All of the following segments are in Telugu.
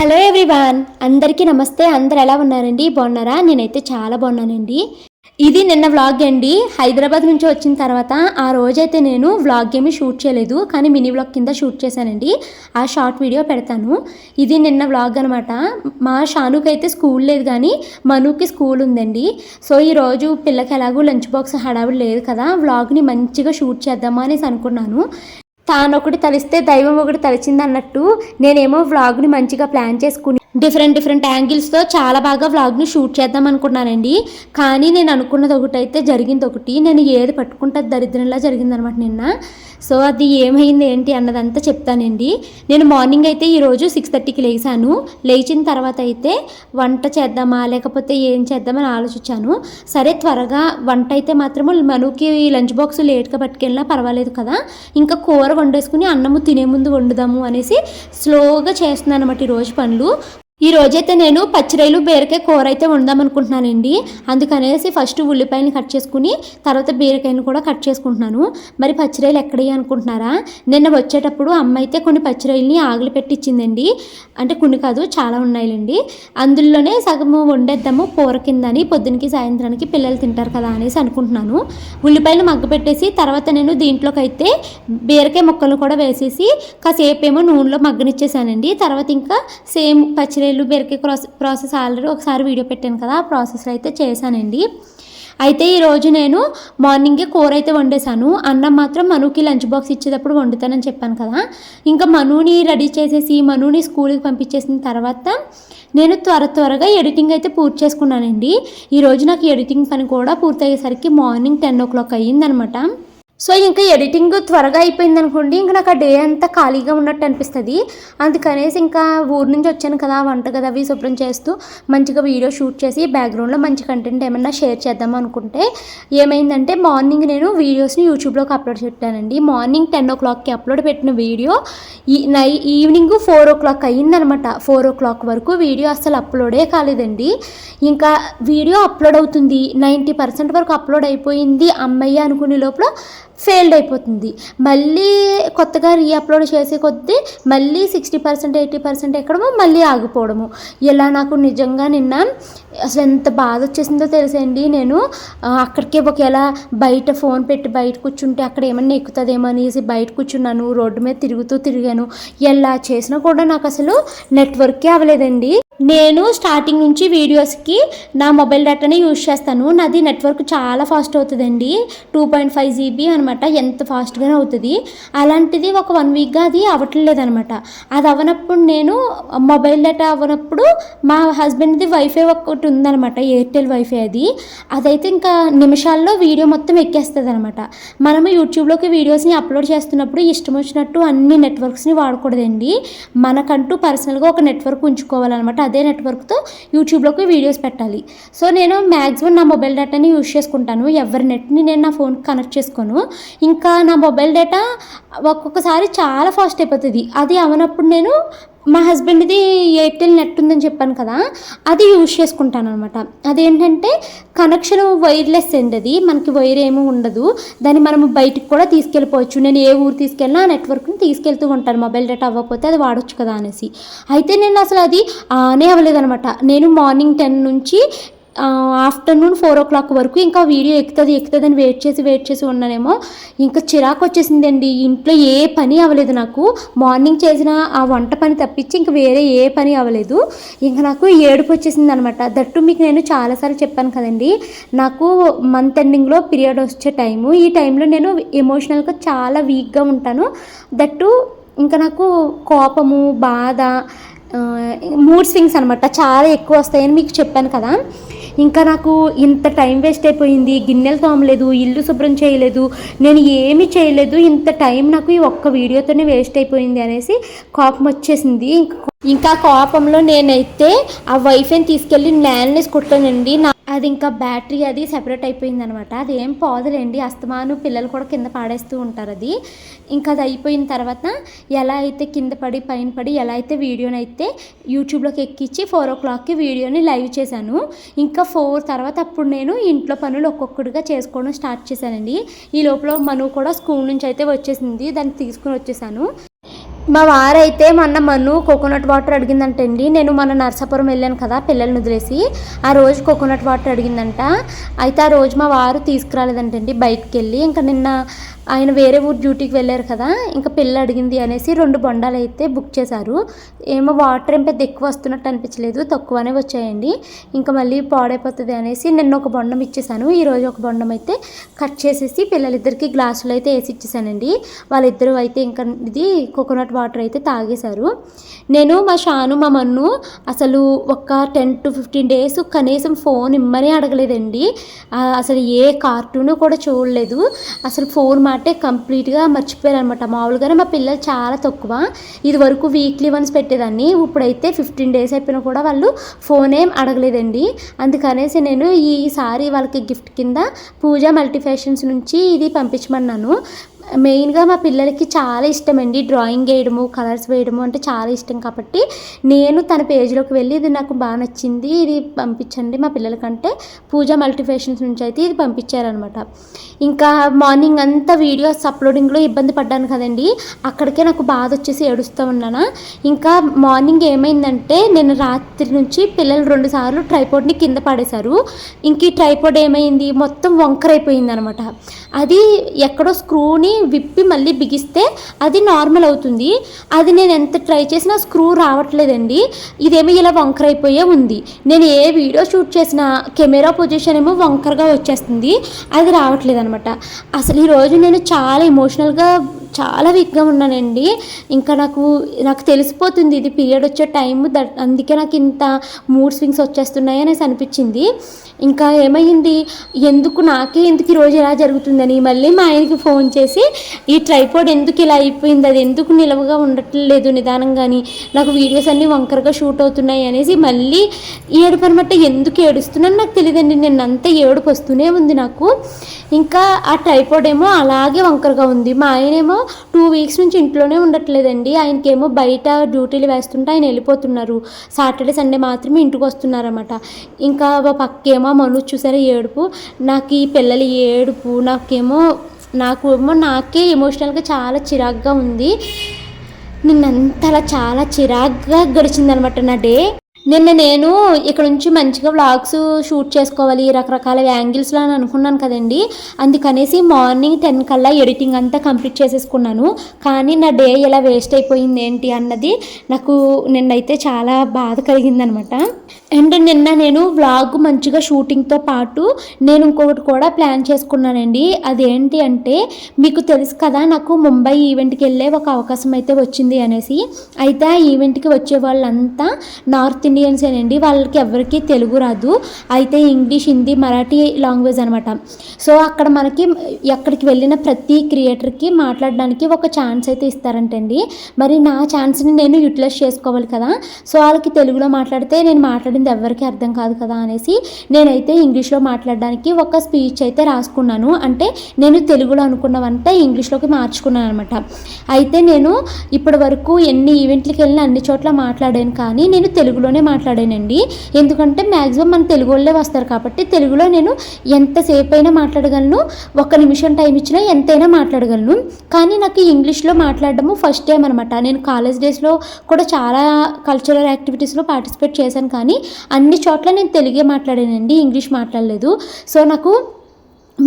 హలో ఎవ్రీవాన్ అందరికీ నమస్తే అందరు ఎలా ఉన్నారండి? బాగున్నారా? నేనైతే చాలా బాగున్నానండి. ఇది నిన్న వ్లాగ్ అండి. హైదరాబాద్ నుంచి వచ్చిన తర్వాత ఆ రోజైతే నేను వ్లాగ్ ఏమీ షూట్ చేయలేదు కానీ మినీ వ్లాగ్ కింద షూట్ చేశానండి. ఆ షార్ట్ వీడియో పెడతాను. ఇది నిన్న వ్లాగ్ అనమాట మా షానుకి అయితే స్కూల్ లేదు కానీ మనుకి స్కూల్ ఉందండి. సో ఈరోజు పిల్లకి ఎలాగో లంచ్ బాక్స్ హడావిడి లేదు కదా. వ్లాగ్ని మంచిగా షూట్ చేద్దామా అనేసి అనుకున్నాను. తాను ఒకటి తలిస్తే దైవం ఒకటి తలిచింది అన్నట్టు నేనేమో వ్లాగ్ని మంచిగా ప్లాన్ చేసుకుని డిఫరెంట్ డిఫరెంట్ యాంగిల్స్తో చాలా బాగా వ్లాగ్ని షూట్ చేద్దాం అనుకున్నానండి. కానీ నేను అనుకున్నది ఒకటి అయితే జరిగింది ఒకటి. నేను ఏది పట్టుకుంటే దరిద్రంలా జరిగిందనమాట నిన్న. సో అది ఏమైంది ఏంటి అన్నదంతా చెప్తానండి. నేను మార్నింగ్ అయితే ఈరోజు సిక్స్ థర్టీకి లేచాను. లేచిన తర్వాత అయితే వంట చేద్దామా లేకపోతే ఏం చేద్దామని ఆలోచించాను. సరే త్వరగా వంట అయితే మాత్రము మనకి లంచ్ బాక్స్ లేట్గా పట్టుకెళ్ళినా పర్వాలేదు కదా. ఇంకా కూర వండేసుకుని అన్నము తినే ముందు వండుదాము అనేసి స్లోగా చేస్తున్నాను అనమాట ఈరోజు పనులు. ఈ రోజైతే నేను పచ్చిరైలు బీరకాయ కూర అయితే వండుదాం అనుకుంటున్నానండి అందుకనేసి ఫస్ట్ ఉల్లిపాయని కట్ చేసుకుని తర్వాత బీరకాయని కూడా కట్ చేసుకుంటున్నాను. మరి పచ్చిరాయలు ఎక్కడయ్యి అనుకుంటున్నారా? నిన్న వచ్చేటప్పుడు అమ్మ అయితే కొన్ని పచ్చిరాయల్ని ఆగులు పెట్టించిందండి అంటే కొన్ని కాదు చాలా ఉన్నాయిలండి. అందులోనే సగము వండేద్దాము కూర కిందని పొద్దునకి సాయంత్రానికి పిల్లలు తింటారు కదా అనేసి అనుకుంటున్నాను. ఉల్లిపాయలు మగ్గ పెట్టేసి తర్వాత నేను దీంట్లోకి అయితే బీరకాయ ముక్కలు కూడా వేసేసి కాసేపు ఏమో నూనెలో మగ్గనిచ్చేసానండి. తర్వాత ఇంకా సేమ్ పచ్చిరాయలు బీరకాయ ప్రాసెస్ ప్రాసెస్ ఆల్రెడీ ఒకసారి వీడియో పెట్టాను కదా ఆ ప్రాసెస్లో అయితే చేశానండి. అయితే ఈరోజు నేను మార్నింగే కూర అయితే వండేసాను అన్నం మాత్రం మనుకి లంచ్ బాక్స్ ఇచ్చేటప్పుడు వండుతానని చెప్పాను కదా. ఇంకా మనుని రెడీ చేసేసి మనుని స్కూల్కి పంపించేసిన తర్వాత నేను త్వర త్వరగా ఎడిటింగ్ అయితే పూర్తి చేసుకున్నానండి. ఈరోజు నాకు ఎడిటింగ్ పని కూడా పూర్తయ్యేసరికి మార్నింగ్ టెన్ ఓ క్లాక్ అయ్యిందనమాట. సో ఇంకా ఎడిటింగ్ త్వరగా అయిపోయింది అనుకోండి ఇంకా నాకు ఆ డే అంతా ఖాళీగా ఉన్నట్టు అనిపిస్తుంది. అందుకనేసి ఇంకా ఊరు నుంచి వచ్చాను కదా వంట కదా అవి శుభ్రం చేస్తూ మంచిగా వీడియో షూట్ చేసి బ్యాక్గ్రౌండ్లో మంచి కంటెంట్ ఏమన్నా షేర్ చేద్దాం అనుకుంటే ఏమైందంటే మార్నింగ్ నేను వీడియోస్ని యూట్యూబ్లోకి అప్లోడ్ పెట్టానండి మార్నింగ్ టెన్ ఓ క్లాక్కి అప్లోడ్ పెట్టిన వీడియో ఈ నై ఈవినింగ్ ఫోర్ ఓ క్లాక్ అయ్యిందనమాట. ఫోర్ ఓ క్లాక్ వరకు వీడియో అసలు అప్లోడే కాలేదండి. ఇంకా వీడియో అప్లోడ్ అవుతుంది నైంటీ పర్సెంట్ వరకు అప్లోడ్ అయిపోయింది అమ్మయ్య అనుకునే లోపల ఫెయిల్డ్ అయిపోతుంది. మళ్ళీ కొత్తగా రీఅప్లోడ్ చేసే కొద్దీ మళ్ళీ సిక్స్టీ పర్సెంట్ ఎయిటీ పర్సెంట్ ఎక్కడమో మళ్ళీ ఆగిపోవడము. ఇలా నాకు నిజంగా నిన్న అసలు ఎంత బాధ వచ్చేసిందో తెలుసండి నేను అక్కడికే ఒకవేళ బయట ఫోన్ పెట్టి బయట కూర్చుంటే అక్కడ ఏమన్నా ఎక్కుతుందేమో అనేసి బయట కూర్చున్నాను. రోడ్డు మీద తిరుగుతూ తిరిగాను. ఎలా చేసినా కూడా నాకు అసలు నెట్వర్కే అవ్వలేదండి. నేను స్టార్టింగ్ నుంచి వీడియోస్కి నా మొబైల్ డేటానే యూజ్ చేస్తాను. నాది నెట్వర్క్ చాలా ఫాస్ట్ అవుతుందండి. టూ పాయింట్ ఫైవ్ జీబీ అనమాట ఎంత ఫాస్ట్గానే అవుతుంది. అలాంటిది ఒక వన్ వీక్గా అది అవ్వట్లేదనమాట అది అవ్వనప్పుడు నేను మొబైల్ డేటా అవ్వనప్పుడు మా హస్బెండ్ది వైఫై ఒకటి ఉందనమాట ఎయిర్టెల్ వైఫై అది. అదైతే ఇంకా నిమిషాల్లో వీడియో మొత్తం ఎక్కేస్తుంది అనమాట మనము యూట్యూబ్లోకి వీడియోస్ని అప్లోడ్ చేస్తున్నప్పుడు ఇష్టం వచ్చినట్టు అన్ని నెట్వర్క్స్ని వాడకూడదండి. మనకంటూ పర్సనల్గా ఒక నెట్వర్క్ ఉంచుకోవాలన్నమాట. అదే నెట్వర్క్తో యూట్యూబ్లోకి వీడియోస్ పెట్టాలి. సో నేను మ్యాక్సిమం నా మొబైల్ డేటాని యూజ్ చేసుకుంటాను. ఎవరి నెట్ని నేను నా ఫోన్కి కనెక్ట్ చేసుకోను. ఇంకా నా మొబైల్ డేటా ఒక్కొక్కసారి చాలా ఫాస్ట్ అయిపోతుంది. అది అవనప్పుడు నేను మా హస్బెండ్ది ఎయిర్టెల్ నెట్ ఉందని చెప్పాను కదా అది యూజ్ చేసుకుంటాను అనమాట అదేంటంటే కనెక్షన్ వైర్లెస్ అండి అది మనకి వైర్ ఏమీ ఉండదు. దాన్ని మనం బయటికి కూడా తీసుకెళ్ళిపోవచ్చు. నేను ఏ ఊరు తీసుకెళ్ళినా ఆ నెట్వర్క్ని తీసుకెళ్తూ ఉంటాను. మొబైల్ డేటా అవ్వకపోతే అది వాడచ్చు కదా అనేసి. అయితే నేను అసలు అది ఆనే అవ్వలేదనమాట నేను మార్నింగ్ టెన్ నుంచి ఆఫ్టర్నూన్ ఫోర్ ఓ క్లాక్ వరకు ఇంకా వీడియో ఎక్కుతుంది ఎక్కుతుంది అని వెయిట్ చేసి వెయిట్ చేసి ఉన్నానేమో. ఇంకా చిరాకు వచ్చేసిందండి. ఇంట్లో ఏ పని అవ్వలేదు నాకు. మార్నింగ్ చేసిన ఆ వంట పని తప్పించి ఇంకా వేరే ఏ పని అవ్వలేదు. ఇంకా నాకు ఏడుపు వచ్చేసింది అనమాట దట్టు మీకు నేను చాలాసార్లు చెప్పాను కదండి. నాకు మంత్ ఎండింగ్లో పీరియడ్ వచ్చే టైము ఈ టైంలో నేను ఎమోషనల్గా చాలా వీక్గా ఉంటాను. దట్టు ఇంకా నాకు కోపము బాధ మూడ్ స్వింగ్స్ అనమాట చాలా ఎక్కువ వస్తాయని మీకు చెప్పాను కదా. ఇంకా నాకు ఇంత టైం వేస్ట్ అయిపోయింది గిన్నెలు తోమలేదు ఇల్లు శుభ్రం చేయలేదు నేను ఏమి చేయలేదు ఇంత టైం నాకు ఈ ఒక్క వీడియోతోనే వేస్ట్ అయిపోయింది అనేసి కోపం వచ్చేసింది. ఇంకా ఇంకా కోపంలో నేనైతే ఆ వైఫైని తీసుకెళ్ళి ల్యాండ్లెస్ కొట్టానండి నా అది ఇంకా బ్యాటరీ అది సెపరేట్ అయిపోయింది అనమాట అది ఏం పోదులేండి అస్తమాను పిల్లలు కూడా కింద పాడేస్తూ ఉంటారు అది. ఇంకా అది అయిపోయిన తర్వాత ఎలా అయితే కింద పడి పైన పడి ఎలా అయితే వీడియోని అయితే యూట్యూబ్లోకి ఎక్కించి ఫోర్ ఓ క్లాక్కి వీడియోని లైవ్ చేశాను. ఇంకా ఫోర్ తర్వాత అప్పుడు నేను ఇంట్లో పనులు ఒక్కొక్కటిగా చేసుకోవడం స్టార్ట్ చేశానండి. ఈ లోపల మను కూడా స్కూల్ నుంచి అయితే వచ్చేసింది దాన్ని తీసుకుని వచ్చేసాను. మా వారైతే మొన్న మన్ను కోకోనట్ వాటర్ అడిగిందంటండి. నేను మొన్న నర్సాపురం వెళ్ళాను కదా పిల్లల్ని వదిలేసి. ఆ రోజు కోకోనట్ వాటర్ అడిగిందంట. అయితే ఆ రోజు మా వారు తీసుకురాలేదంటండి బయటికి వెళ్ళి. ఇంకా నిన్న ఆయన వేరే ఊరు డ్యూటీకి వెళ్ళారు కదా ఇంకా పిల్ల అడిగింది అనేసి రెండు బొండాలు అయితే బుక్ చేశారు. ఏమో వాటర్ ఏం పెద్ద ఎక్కువ వస్తున్నట్టు అనిపించలేదు తక్కువనే వచ్చాయండి. ఇంకా మళ్ళీ పాడైపోతుంది అనేసి నిన్న ఒక బొండం ఇచ్చేసాను ఈరోజు ఒక బొండం అయితే కట్ చేసేసి పిల్లలిద్దరికి గ్లాసులు అయితే వేసి ఇచ్చేసానండి వాళ్ళిద్దరూ అయితే ఇంకా ఇది కోకోనట్ వాటర్ అయితే తాగేశారు. నేను మా షాను మా మన్ను అసలు ఒక టెన్ టు ఫిఫ్టీన్ డేస్ కనీసం ఫోన్ ఇమ్మనే అడగలేదండి. అసలు ఏ కార్టూను కూడా చూడలేదు. అసలు ఫోన్ మాటే కంప్లీట్గా మర్చిపోయారు అనమాట మామూలుగానే మా పిల్లలు చాలా తక్కువ. ఇది వరకు వీక్లీ వన్స్ పెట్టేదాన్ని. ఇప్పుడైతే ఫిఫ్టీన్ డేస్ అయిపోయినా కూడా వాళ్ళు ఫోన్ ఏం అడగలేదండి. అందుకనేసి నేను ఈసారి వాళ్ళకి గిఫ్ట్ కింద పూజ మల్టీ ఫ్యాషన్స్ నుంచి ఇది పంపించమన్నాను. మెయిన్గా మా పిల్లలకి చాలా ఇష్టం అండి డ్రాయింగ్ వేయడము కలర్స్ వేయడము అంటే చాలా ఇష్టం కాబట్టి నేను తన పేజ్లోకి వెళ్ళి ఇది నాకు బాగా నచ్చింది ఇది పంపించండి మా పిల్లలకంటే పూజ మల్టిఫేషన్స్ నుంచి అయితే ఇది పంపించారనమాట ఇంకా మార్నింగ్ అంతా వీడియోస్ అప్లోడింగ్లో ఇబ్బంది పడ్డాను కదండి. అక్కడికే నాకు బాధ వచ్చేసి ఏడుస్తూ ఉన్నానా. ఇంకా మార్నింగ్ ఏమైందంటే నేను రాత్రి నుంచి పిల్లలు రెండు సార్లు ట్రైపోడ్ని కింద పడేశారు. ఇంక ఈ ట్రైపోడ్ ఏమైంది? మొత్తం వంకరైపోయింది అనమాట అది ఎక్కడో స్క్రూని విప్పి మళ్ళీ బిగిస్తే అది నార్మల్ అవుతుంది. అది నేను ఎంత ట్రై చేసినా స్క్రూ రావట్లేదండి. ఇదేమో ఇలా వంకరైపోయే ఉంది. నేను ఏ వీడియో షూట్ చేసినా కెమెరా పొజిషన్ ఏమో వంకరగా వచ్చేస్తుంది. అది రావట్లేదు అనమాట అసలు ఈరోజు నేను చాలా ఎమోషనల్గా చాలా వీక్గా ఉన్నానండి. ఇంకా నాకు నాకు తెలిసిపోతుంది ఇది పీరియడ్ వచ్చే టైం దట్ అందుకే నాకు ఇంత మూడ్ స్వింగ్స్ వచ్చేస్తున్నాయి అనేసి అనిపించింది. ఇంకా ఏమైంది? ఎందుకు నాకే ఎందుకు ఈరోజు ఇలా జరుగుతుందని మళ్ళీ మా ఆయనకి ఫోన్ చేసి ఈ ట్రైపోడ్ ఎందుకు ఇలా అయిపోయింది? అది ఎందుకు నిలవగా ఉండట్లేదు నిదానంగాని? నాకు వీడియోస్ అన్నీ వంకరగా షూట్ అవుతున్నాయి అనేసి మళ్ళీ ఏడుపు అనమాట ఎందుకు ఏడుస్తున్నాను నాకు తెలియదండి. నేను అంతా ఏడుపు వస్తూనే ఉంది నాకు. ఇంకా ఆ ట్రైపోడ్ ఏమో అలాగే వంకరగా ఉంది. మా ఆయనేమో టూ వీక్స్ నుంచి ఇంట్లోనే ఉండట్లేదండి. ఆయనకేమో బయట డ్యూటీలు వేస్తుంటే ఆయన వెళ్ళిపోతున్నారు. సాటర్డే సండే మాత్రమే ఇంటికి వస్తున్నారన్నమాట. ఇంకా ఒక పక్కేమో మనుషు చూసారా ఏడుపు? నాకు ఈ పిల్లలు ఏడుపు. నాకేమో నాకు ఏమో నాకే ఎమోషనల్గా చాలా చిరాగ్గా ఉంది. నిన్నంతలా చాలా చిరాగ్గా గడిచిందనమాట నా డే. నిన్న నేను ఇక్కడ నుంచి మంచిగా వ్లాగ్స్ షూట్ చేసుకోవాలి రకరకాల యాంగిల్స్లో అని అనుకున్నాను కదండి. అందుకనేసి మార్నింగ్ టెన్ కల్లా ఎడిటింగ్ అంతా కంప్లీట్ చేసేసుకున్నాను. కానీ నా డే ఎలా వేస్ట్ అయిపోయింది ఏంటి అన్నది నాకు నిన్నైతే చాలా బాధ కలిగిందనమాట. అండ్ నిన్న నేను వ్లాగ్ మంచిగా షూటింగ్తో పాటు నేను ఇంకొకటి కూడా ప్లాన్ చేసుకున్నానండి. అదేంటి అంటే మీకు తెలుసు కదా నాకు ముంబై ఈవెంట్కి వెళ్ళే ఒక అవకాశం అయితే వచ్చింది అనేసి. అయితే ఆ ఈవెంట్కి వచ్చే వాళ్ళంతా నార్త్ ఇండియన్స్ అండి వాళ్ళకి ఎవరికి తెలుగు రాదు. అయితే ఇంగ్లీష్ హిందీ మరాఠీ లాంగ్వేజ్ అనమాట సో అక్కడ మనకి ఎక్కడికి వెళ్ళిన ప్రతి క్రియేటర్కి మాట్లాడడానికి ఒక ఛాన్స్ అయితే ఇస్తారంటండి. మరి నా ఛాన్స్ని నేను యూటిలైజ్ చేసుకోవాలి కదా. సో వాళ్ళకి తెలుగులో మాట్లాడితే నేను మాట్లాడింది ఎవరికి అర్థం కాదు కదా అనేసి నేనైతే ఇంగ్లీష్లో మాట్లాడడానికి ఒక స్పీచ్ అయితే రాసుకున్నాను. అంటే నేను తెలుగులో అనుకున్నవంతా ఇంగ్లీష్లోకి మార్చుకున్నాను అనమాట అయితే నేను ఇప్పటి వరకు ఎన్ని ఈవెంట్లకి వెళ్ళిన అన్ని చోట్ల మాట్లాడాను కానీ నేను తెలుగులోనే మాట్లాడానండి. ఎందుకంటే మ్యాక్సిమం మన తెలుగు వాళ్ళే వస్తారు కాబట్టి తెలుగులో నేను ఎంతసేపు అయినా మాట్లాడగలను ఒక్క నిమిషం టైం ఇచ్చినా ఎంతైనా మాట్లాడగలను. కానీ నాకు ఇంగ్లీష్లో మాట్లాడడము ఫస్ట్ టైం అనమాట నేను కాలేజ్ డేస్లో కూడా చాలా కల్చరల్ యాక్టివిటీస్లో పార్టిసిపేట్ చేశాను కానీ అన్ని చోట్ల నేను తెలుగే మాట్లాడానండి ఇంగ్లీష్ మాట్లాడలేదు. సో నాకు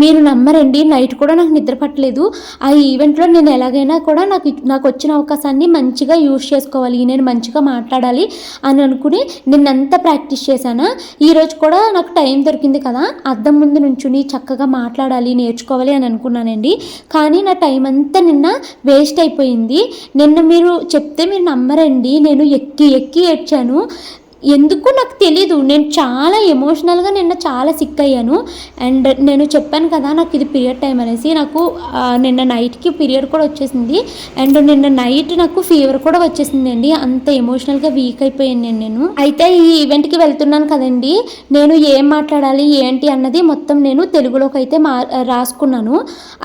మీరు నమ్మరండి నైట్ కూడా నాకు నిద్ర పట్టలేదు. ఆ ఈవెంట్లో నేను ఎలాగైనా కూడా నాకు నాకు వచ్చిన అవకాశాన్ని మంచిగా యూజ్ చేసుకోవాలి నేను మంచిగా మాట్లాడాలి అని అనుకుని నిన్నంతా ప్రాక్టీస్ చేశాను? ఈరోజు కూడా నాకు టైం దొరికింది కదా అద్దం ముందు నుంచుని చక్కగా మాట్లాడాలి నేర్చుకోవాలి అని అనుకున్నానండి. కానీ నా టైం అంతా నిన్న వేస్ట్ అయిపోయింది. నిన్న మీరు చెప్తే మీరు నమ్మరండి నేను ఎక్కి ఎక్కి ఏడ్చాను. ఎందుకు నాకు తెలీదు. నేను చాలా ఎమోషనల్గా నిన్న చాలా సిక్ అయ్యాను. అండ్ నేను చెప్పాను కదా నాకు ఇది పీరియడ్ టైం అనేసి. నాకు నిన్న నైట్కి పీరియడ్ కూడా వచ్చేసింది. అండ్ నిన్న నైట్ నాకు ఫీవర్ కూడా వచ్చేసింది అండి అంత ఎమోషనల్గా వీక్ అయిపోయాను నేను నేను. అయితే ఈ ఈవెంట్కి వెళ్తున్నాను కదండి. నేను ఏం మాట్లాడాలి ఏంటి అన్నది మొత్తం నేను తెలుగులోకి అయితే మా రాసుకున్నాను.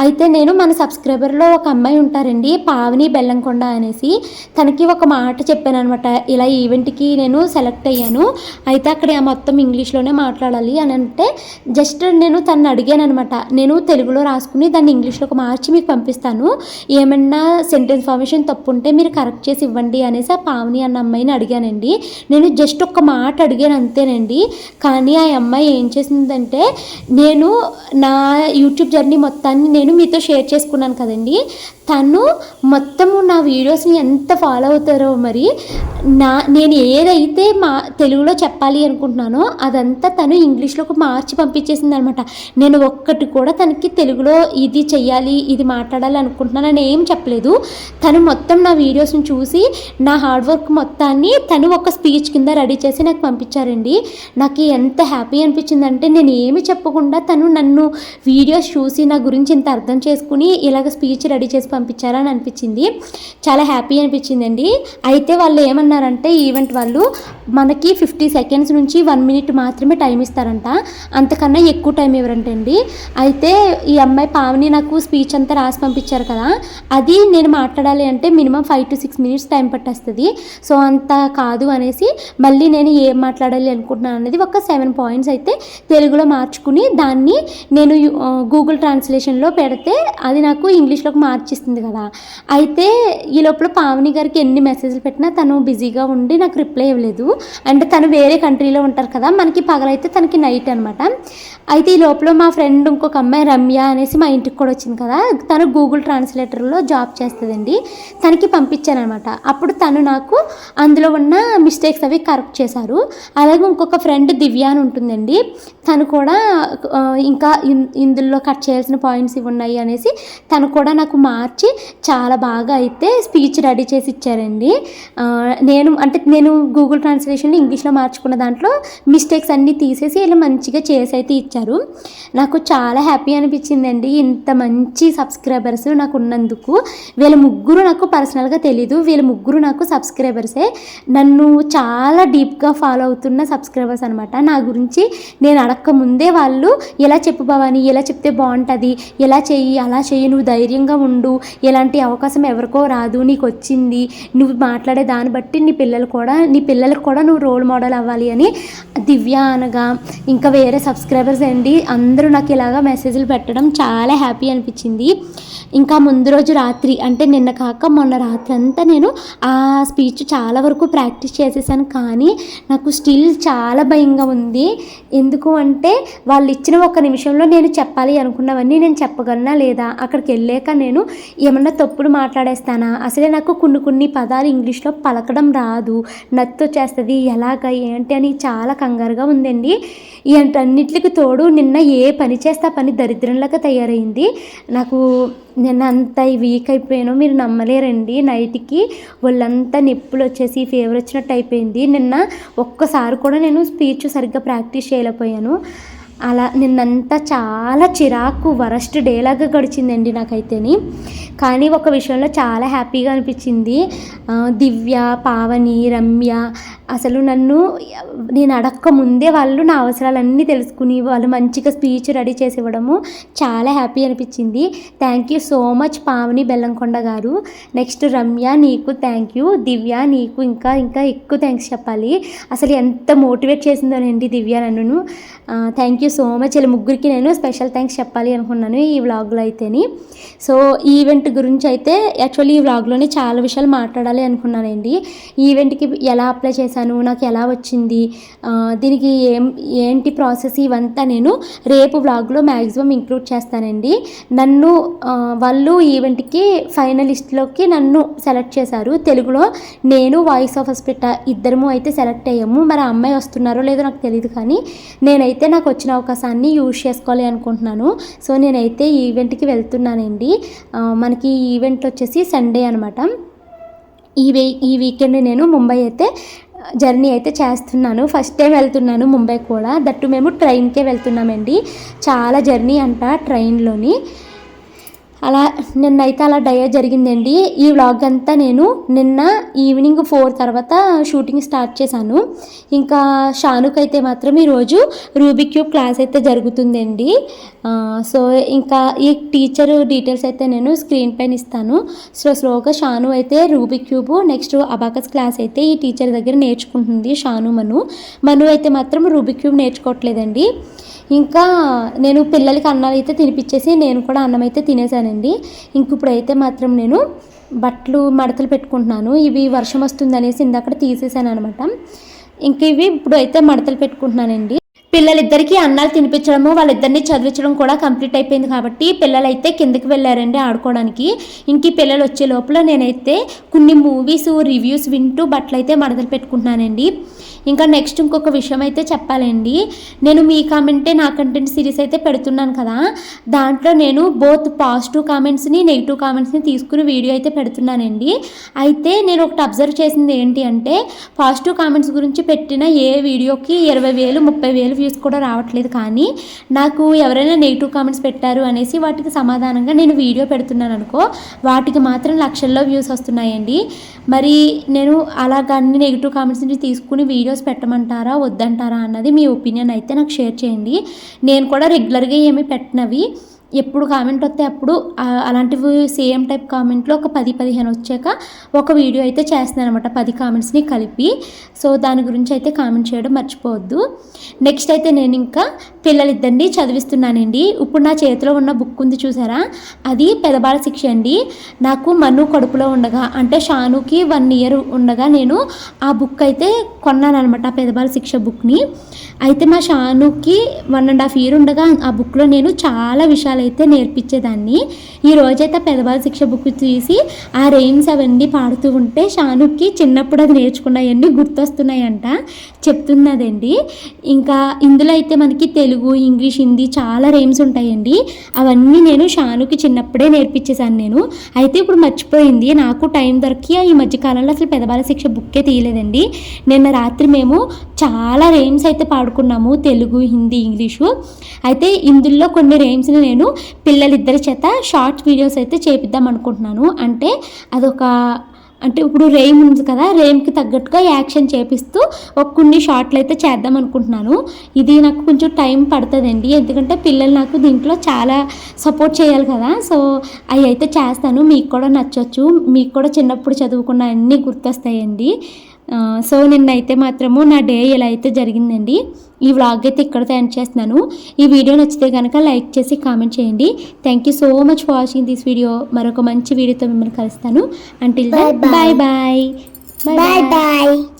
అయితే నేను మన సబ్స్క్రైబర్లో ఒక అమ్మాయి ఉంటారండి పావని బెల్లంకొండ అనేసి. తనకి ఒక మాట చెప్పాను అనమాట ఇలా ఈవెంట్కి నేను సెలెక్ట్ అయ్యాను. అయితే అక్కడ మొత్తం ఇంగ్లీష్లోనే మాట్లాడాలి అని అంటే జస్ట్ నేను తను అడిగాను అనమాట నేను తెలుగులో రాసుకుని దాన్ని ఇంగ్లీష్లోకి మార్చి మీకు పంపిస్తాను. ఏమన్నా సెంటెన్స్ ఫార్మేషన్ తప్పు ఉంటే మీరు కరెక్ట్ చేసి ఇవ్వండి అనేసి ఆ పావని అన్న అమ్మాయిని అడిగానండి. నేను జస్ట్ ఒక్క మాట అడిగాను అంతేనండి. కానీ ఆ అమ్మాయి ఏం చేసిందంటే నేను నా యూట్యూబ్ జర్నీ మొత్తాన్ని నేను మీతో షేర్ చేసుకున్నాను కదండి. తను మొత్తము నా వీడియోస్ని ఎంత ఫాలో అవుతారో మరి నా నేను ఏదైతే మా తెలుగులో చెప్పాలి అనుకుంటున్నానో. అదంతా తను ఇంగ్లీష్లోకి మార్చి పంపించేసింది అనమాట నేను ఒక్కటి కూడా తనకి తెలుగులో ఇది చెయ్యాలి ఇది మాట్లాడాలి అనుకుంటున్నాను అని ఏం చెప్పలేదు. తను మొత్తం నా వీడియోస్ని చూసి నా హార్డ్ వర్క్ మొత్తాన్ని తను ఒక స్పీచ్ కింద రెడీ చేసి నాకు పంపించారండి. నాకు ఎంత హ్యాపీ అనిపించిందంటే నేను ఏమి చెప్పకుండా తను నన్ను వీడియోస్ చూసి నా గురించి ఇంత అర్థం చేసుకుని ఇలాగ స్పీచ్ రెడీ చేసి పంపించారని అనిపించింది. చాలా హ్యాపీ అనిపించిందండి. అయితే వాళ్ళు ఏమన్నారంటే ఈవెంట్ వాళ్ళు మనకి ఫిఫ్టీ సెకండ్స్ నుంచి వన్ మినిట్ మాత్రమే టైం ఇస్తారంట. అంతకన్నా ఎక్కువ టైం ఇవ్వరంటండి అయితే ఈ అమ్మాయి పావని నాకు స్పీచ్ అంతా రాసి పంపించారు కదా. అది నేను మాట్లాడాలి అంటే minimum five to six minutes time పట్టేస్తుంది. సో అంత కాదు అనేసి మళ్ళీ నేను ఏం మాట్లాడాలి అనుకుంటున్నాను అనేది ఒక సెవెన్ పాయింట్స్ అయితే తెలుగులో మార్చుకుని దాన్ని నేను గూగుల్ ట్రాన్స్లేషన్లో పెడితే అది నాకు ఇంగ్లీష్లోకి మార్చిస్తుంది కదా. అయితే ఈ లోపల పావని గారికి ఎన్ని మెసేజ్లు పెట్టినా తను బిజీగా ఉండి నాకు రిప్లై ఇవ్వలేదు. అంటే తను వేరే కంట్రీలో ఉంటారు కదా మనకి పగలైతే తనకి నైట్ అనమాట అయితే ఈ లోపల మా ఫ్రెండ్ ఇంకొక అమ్మాయి రమ్య అనేసి మా ఇంటికి కూడా వచ్చింది కదా తను గూగుల్ ట్రాన్స్లేటర్లో జాబ్ చేస్తుందండి. తనకి పంపించాను అనమాట అప్పుడు తను నాకు అందులో ఉన్న మిస్టేక్స్ అవి కరెక్ట్ చేశారు. అలాగే ఇంకొక ఫ్రెండ్ దివ్య అని ఉంటుందండి. తను కూడా ఇంకా ఇందులో కట్ చేయాల్సిన పాయింట్స్ ఇవి ఉన్నాయి అనేసి తను కూడా నాకు మార్చి చాలా బాగా అయితే స్పీచ్ రెడీ చేసి ఇచ్చారండి. నేను అంటే నేను గూగుల్ ట్రాన్స్లేషన్ ఇంగ్లీష్లో మార్చుకున్న దాంట్లో మిస్టేక్స్ అన్నీ తీసేసి ఇలా మంచిగా చేసి అయితే ఇచ్చారు. నాకు చాలా హ్యాపీ అనిపించిందండి. ఇంత మంచి సబ్స్క్రైబర్స్ నాకు ఉన్నందుకు. వీళ్ళ ముగ్గురు నాకు పర్సనల్గా తెలీదు. వీళ్ళ ముగ్గురు నాకు సబ్స్క్రైబర్సే నన్ను చాలా డీప్గా ఫాలో అవుతున్న సబ్స్క్రైబర్స్ అనమాట నా గురించి నేను అడక్క ముందే వాళ్ళు ఎలా చెప్పు భవాని ఎలా చెప్తే బాగుంటుంది ఎలా చెయ్యి అలా చెయ్యి నువ్వు ధైర్యంగా ఉండు ఎలాంటి అవకాశం ఎవరికో రాదు నీకు వచ్చింది నువ్వు మాట్లాడే దాన్ని బట్టి నీ పిల్లలు కూడా నీ పిల్లలకు కూడా నువ్వు రోల్ మోడల్ అవ్వాలి అని దివ్య అనగా ఇంకా వేరే సబ్స్క్రైబర్స్ అండి. అందరూ నాకు ఇలాగా మెసేజ్లు పెట్టడం చాలా హ్యాపీ అనిపించింది. ఇంకా ముందు రోజు రాత్రి అంటే నిన్న కాక మొన్న రాత్రి అంతా నేను ఆ స్పీచ్ చాలా వరకు ప్రాక్టీస్ చేసేసాను. కానీ నాకు స్టిల్ చాలా భయంగా ఉంది. ఎందుకు అంటే వాళ్ళు ఇచ్చిన ఒక నిమిషంలో నేను చెప్పాలి అనుకున్నవన్నీ నేను చెప్పగలనా లేదా? అక్కడికి వెళ్ళాక నేను ఏమన్నా తప్పుడు మాట్లాడేస్తానా? అసలే నాకు కొన్ని కొన్ని పదాలు ఇంగ్లీష్లో పలకడం రాదు. నత్తు వచ్చేస్తుంది ఎలాగ ఏంటి అని చాలా కంగారుగా ఉందండి. ఇవన్నిటికి తోడు నిన్న ఏ పని చేస్తే పని దరిద్రంలాగా తయారైంది. నాకు నిన్న అంత వీక్ అయిపోయాను మీరు నమ్మలేరండి. నైట్కి ఒళ్ళంతా నొప్పులు వచ్చేసి ఫీవర్ వచ్చినట్టు అయిపోయింది. నిన్న ఒక్కసారి కూడా నేను స్పీచ్ సరిగ్గా ప్రాక్టీస్ చేయలేకపోయాను. అలా నిన్నంతా చాలా చిరాకు వరస్ట్ డేలాగా గడిచిందండి నాకైతేని. కానీ ఒక విషయంలో చాలా హ్యాపీగా అనిపించింది. దివ్య పావని రమ్య అసలు నన్ను నేను అడక్క ముందే వాళ్ళు నా అవసరాలన్నీ తెలుసుకుని వాళ్ళు మంచిగా స్పీచ్ రెడీ చేసి ఇవ్వడము చాలా హ్యాపీ అనిపించింది. Thank you so much Pavani Bellamkonda garu. Next Ramya నీకు థ్యాంక్ యూ. దివ్య నీకు ఇంకా ఇంకా ఎక్కువ థ్యాంక్స్ చెప్పాలి. అసలు ఎంత మోటివేట్ చేసిందోనండి దివ్య నన్ను థ్యాంక్ యూ సో మచ్ ఇలా ముగ్గురికి నేను స్పెషల్ థ్యాంక్స్ చెప్పాలి అనుకున్నాను ఈ వ్లాగ్లో అయితేని. సో ఈవెంట్ గురించి అయితే యాక్చువల్లీ ఈ వ్లాగ్లోనే చాలా విషయాలు మాట్లాడాలి అనుకున్నానండి. ఈవెంట్కి ఎలా అప్లై చేశాను నాకు ఎలా వచ్చింది దీనికి ఏం ఏంటి ప్రాసెస్ ఇవంతా నేను రేపు వ్లాగ్లో మ్యాక్సిమం ఇంక్లూడ్ చేస్తానండి. నన్ను వాళ్ళు ఈవెంట్కి ఫైనలిస్ట్లోకి నన్ను సెలెక్ట్ చేశారు. తెలుగులో నేను వాయిస్ ఆఫ్ హాస్పిటల్ ఇద్దరము అయితే సెలెక్ట్ అయ్యాము. మరి అమ్మాయి వస్తున్నారో లేదో నాకు తెలియదు కానీ నేనైతే నాకు వచ్చిన అవకాశాన్ని యూజ్ చేసుకోవాలి అనుకుంటున్నాను. సో నేనైతే ఈవెంట్కి వెళ్తున్నానండి. మనకి ఈ ఈవెంట్ వచ్చేసి సండే అనమాట ఈ వీ ఈ వీకెండ్ నేను ముంబై అయితే జర్నీ అయితే చేస్తున్నాను. ఫస్ట్ టైం వెళ్తున్నాను ముంబై కూడా. దట్టు మేము ట్రైన్కే వెళ్తున్నామండి. చాలా జర్నీ అంట ట్రైన్లోని. అలా నిన్నైతే అలా డయ జరిగిందండి. ఈ వ్లాగ్ అంతా నేను నిన్న ఈవినింగ్ ఫోర్ తర్వాత షూటింగ్ స్టార్ట్ చేశాను. ఇంకా షానుక్ అయితే మాత్రం ఈరోజు రూబిక్ క్యూబ్ క్లాస్ అయితే జరుగుతుందండి. సో ఇంకా ఈ టీచర్ డీటెయిల్స్ అయితే నేను స్క్రీన్ పైన ఇస్తాను. సో స్లోగా షాను అయితే Rubik cube next abacus class అయితే ఈ టీచర్ దగ్గర నేర్చుకుంటుంది షాను మను. మను అయితే మాత్రం రూబిక్ క్యూబ్ నేర్చుకోవట్లేదండి. ఇంకా నేను పిల్లలకి అన్నం అయితే తినిపించేసి నేను కూడా అన్నం అయితే తినేసానండి. ఇంక ఇప్పుడైతే మాత్రం నేను బట్టలు మడతలు పెట్టుకుంటున్నాను. ఇవి వర్షం వస్తుంది అనేసి ఇందాక తీసేసాను అనమాట ఇంక ఇవి ఇప్పుడు అయితే మడతలు పెట్టుకుంటున్నానండి. పిల్లలిద్దరికీ అన్నాలు తినిపించడము వాళ్ళిద్దరిని చదివించడం కూడా కంప్లీట్ అయిపోయింది కాబట్టి పిల్లలైతే కిందకి వెళ్ళారండి ఆడుకోవడానికి. ఇంక పిల్లలు వచ్చే లోపల నేనైతే కొన్ని మూవీస్ రివ్యూస్ వింటూ బట్టలు అయితే మడతలు పెట్టుకుంటున్నానండి. ఇంకా నెక్స్ట్ ఇంకొక విషయం అయితే చెప్పాలండి. నేను మీ కామెంటే నా కంటెంట్ సిరీస్ అయితే పెడుతున్నాను కదా. దాంట్లో నేను బోత్ పాజిటివ్ కామెంట్స్ని నెగిటివ్ కామెంట్స్ని తీసుకుని వీడియో అయితే పెడుతున్నానండి. అయితే నేను ఒకటి అబ్జర్వ్ చేసింది ఏంటి అంటే పాజిటివ్ కామెంట్స్ గురించి పెట్టిన ఏ వీడియోకి ఇరవై వేలు ముప్పై వేలు వ్యూస్ కూడా రావట్లేదు కానీ నాకు ఎవరైనా నెగిటివ్ కామెంట్స్ పెట్టారు అనేసి వాటికి సమాధానంగా నేను వీడియో పెడుతున్నాను అనుకో వాటికి మాత్రం లక్షల్లో వ్యూస్ వస్తున్నాయండి. మరి నేను అలాగ అన్ని నెగిటివ్ కామెంట్స్ నుంచి తీసుకుని వీడియోస్ పెట్టమంటారా వద్దంటారా అన్నది మీ ఒపీనియన్ అయితే నాకు షేర్ చేయండి. నేను కూడా రెగ్యులర్గా ఏమి పెట్టినవి. ఎప్పుడు కామెంట్ వస్తే అప్పుడు అలాంటివి సేమ్ టైప్ కామెంట్లో ఒక పది పదిహేను వచ్చాక ఒక వీడియో అయితే చేస్తున్నాను అనమాట పది కామెంట్స్ని కలిపి. సో దాని గురించి అయితే కామెంట్ చేయడం మర్చిపోవద్దు. నెక్స్ట్ అయితే నేను ఇంకా పిల్లలిద్దరిని చదివిస్తున్నానండి. ఇప్పుడు నా చేతిలో ఉన్న బుక్ ఉంది చూసారా? అది పెదబాల శిక్ష అండి. నాకు మను కడుపులో ఉండగా అంటే షానుకి వన్ ఇయర్ ఉండగా నేను ఆ బుక్ అయితే కొన్నాను అనమాట ఆ పెదబాల శిక్ష బుక్ని అయితే మా షానుకి వన్ అండ్ హాఫ్ ఇయర్ ఉండగా ఆ బుక్లో నేను చాలా విషయాలు అయితే నేర్పించేదాన్ని. ఈ రోజైతే పెదవాళ్ళ శిక్ష బుక్ తీసి ఆ రైమ్స్ అవన్నీ పాడుతూ ఉంటే షానుక్కి చిన్నప్పుడు అది నేర్చుకున్నాయన్నీ గుర్తొస్తున్నాయంట. చెప్తున్నదండి. ఇంకా ఇందులో అయితే మనకి తెలుగు ఇంగ్లీష్ హిందీ చాలా రైమ్స్ ఉంటాయండి. అవన్నీ నేను షానుకి చిన్నప్పుడే నేర్పించేశాను నేను. అయితే ఇప్పుడు మర్చిపోయింది. నాకు టైం దొరికి ఈ మధ్యకాలంలో అసలు పెదవాళ్ళ శిక్ష బుక్కే తీయలేదండి. నిన్న రాత్రి మేము చాలా రైమ్స్ అయితే పాడుకున్నాము. తెలుగు హిందీ ఇంగ్లీషు. అయితే ఇందులో కొన్ని రైమ్స్ని నేను పిల్లలిద్దరి చేత షార్ట్ వీడియోస్ అయితే చేపిద్దాం అనుకుంటున్నాను. అంటే అదొక అంటే ఇప్పుడు రేమ్ ఉంది కదా రేమ్కి తగ్గట్టుగా యాక్షన్ చేపిస్తూ ఒక కొన్ని షార్ట్లు అయితే చేద్దాం అనుకుంటున్నాను. ఇది నాకు కొంచెం టైం పడుతుందండి. ఎందుకంటే పిల్లలు నాకు దీంట్లో చాలా సపోర్ట్ చేయాలి కదా. సో అవి అయితే చేస్తాను. మీకు కూడా నచ్చవచ్చు మీకు కూడా చిన్నప్పుడు చదువుకున్న అన్నీ గుర్తొస్తాయండి. సో నిన్నైతే మాత్రము నా డే ఇలా అయితే జరిగిందండి ఈ వ్లాగ్ అయితే ఇక్కడితో ఎండ్ చేస్తున్నాను. ఈ వీడియో నచ్చితే కనుక లైక్ చేసి కామెంట్ చేయండి. Thank you so much for watching this video మరొక మంచి వీడియోతో మిమ్మల్ని కలుస్తాను. Until. Bye bye Bye bye.